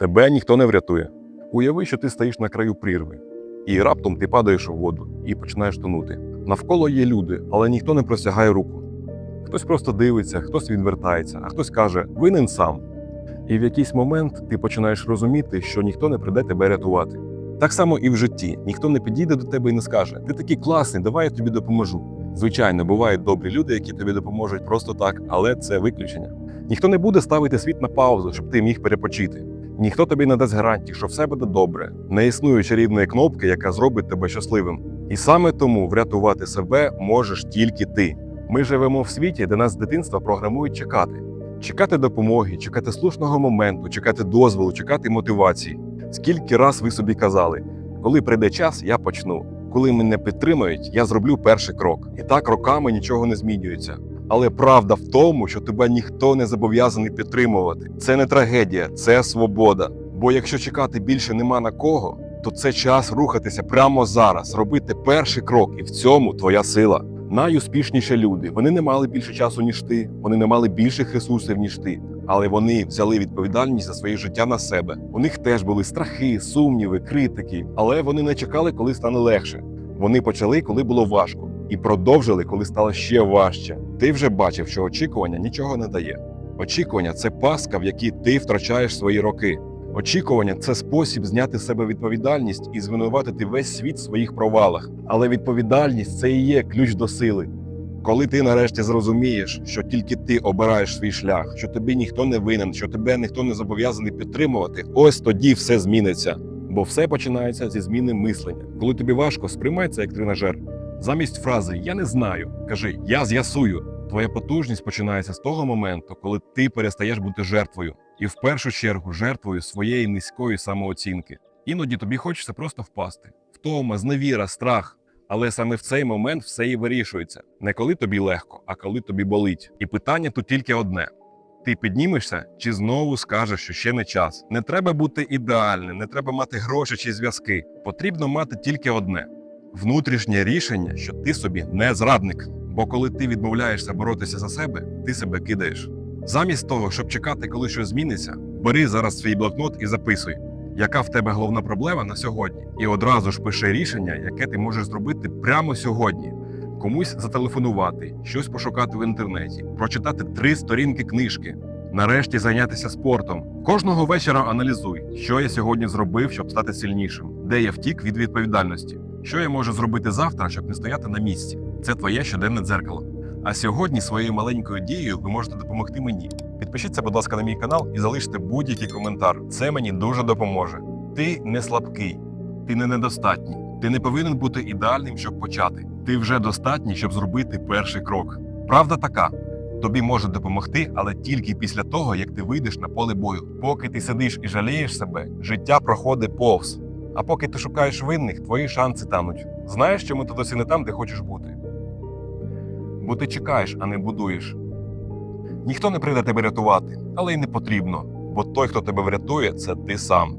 Тебе ніхто не врятує. Уяви, що ти стоїш на краю прірви, і раптом ти падаєш у воду і починаєш тонути. Навколо є люди, але ніхто не простягає руку. Хтось просто дивиться, хтось відвертається, а хтось каже винен сам. І в якийсь момент ти починаєш розуміти, що ніхто не прийде тебе рятувати. Так само і в житті ніхто не підійде до тебе і не скаже: Ти такий класний, давай я тобі допоможу. Звичайно, бувають добрі люди, які тобі допоможуть просто так, але це виключення. Ніхто не буде ставити світ на паузу, щоб ти міг перепочити. Ніхто тобі не дасть гарантії, що все буде добре. Не існує чарівної кнопки, яка зробить тебе щасливим. І саме тому врятувати себе можеш тільки ти. Ми живемо в світі, де нас з дитинства програмують чекати. Чекати допомоги, чекати слушного моменту, чекати дозволу, чекати мотивації. Скільки раз ви собі казали, коли прийде час, я почну. Коли мене підтримають, я зроблю перший крок. І так роками нічого не змінюється. Але правда в тому, що тебе ніхто не зобов'язаний підтримувати. Це не трагедія, це свобода. Бо якщо чекати більше нема на кого, то це час рухатися прямо зараз, робити перший крок, і в цьому твоя сила. Найуспішніші люди вони не мали більше часу, ніж ти, вони не мали більших ресурсів, ніж ти. Але вони взяли відповідальність за своє життя на себе. У них теж були страхи, сумніви, критики, але вони не чекали, коли стане легше. Вони почали, коли було важко, і продовжили, коли стало ще важче. Ти вже бачив, що очікування нічого не дає. Очікування це пастка, в якій ти втрачаєш свої роки. Очікування це спосіб зняти з себе відповідальність і звинуватити весь світ в своїх провалах. Але відповідальність це і є ключ до сили. Коли ти нарешті зрозумієш, що тільки ти обираєш свій шлях, що тобі ніхто не винен, що тебе ніхто не зобов'язаний підтримувати, ось тоді все зміниться. Бо все починається зі зміни мислення. Коли тобі важко, сприймай це як тренажер. Замість фрази Я не знаю, кажи Я з'ясую. Твоя потужність починається з того моменту, коли ти перестаєш бути жертвою, і в першу чергу жертвою своєї низької самооцінки. Іноді тобі хочеться просто впасти. Втома, зневіра, страх. Але саме в цей момент все і вирішується. Не коли тобі легко, а коли тобі болить. І питання тут тільки одне: ти піднімешся чи знову скажеш, що ще не час. Не треба бути ідеальним, не треба мати гроші чи зв'язки. Потрібно мати тільки одне внутрішнє рішення, що ти собі не зрадник. Бо коли ти відмовляєшся боротися за себе, ти себе кидаєш. Замість того, щоб чекати, коли щось зміниться, бери зараз свій блокнот і записуй, яка в тебе головна проблема на сьогодні, і одразу ж пиши рішення, яке ти можеш зробити прямо сьогодні. Комусь зателефонувати, щось пошукати в інтернеті, прочитати три сторінки книжки, нарешті зайнятися спортом. Кожного вечора аналізуй, що я сьогодні зробив, щоб стати сильнішим, де я втік від відповідальності, що я можу зробити завтра, щоб не стояти на місці. Це твоє щоденне дзеркало. А сьогодні своєю маленькою дією ви можете допомогти мені. Підпишіться, будь ласка, на мій канал і залиште будь-який коментар. Це мені дуже допоможе. Ти не слабкий, ти не недостатній. Ти не повинен бути ідеальним, щоб почати. Ти вже достатній, щоб зробити перший крок. Правда така. Тобі можуть допомогти, але тільки після того, як ти вийдеш на поле бою. Поки ти сидиш і жалієш себе, життя проходить повз. А поки ти шукаєш винних, твої шанси тануть. Знаєш, чому ти досі не там, де хочеш бути? Бо ти чекаєш, а не будуєш. Ніхто не прийде тебе рятувати, але й не потрібно, бо той, хто тебе врятує, це ти сам.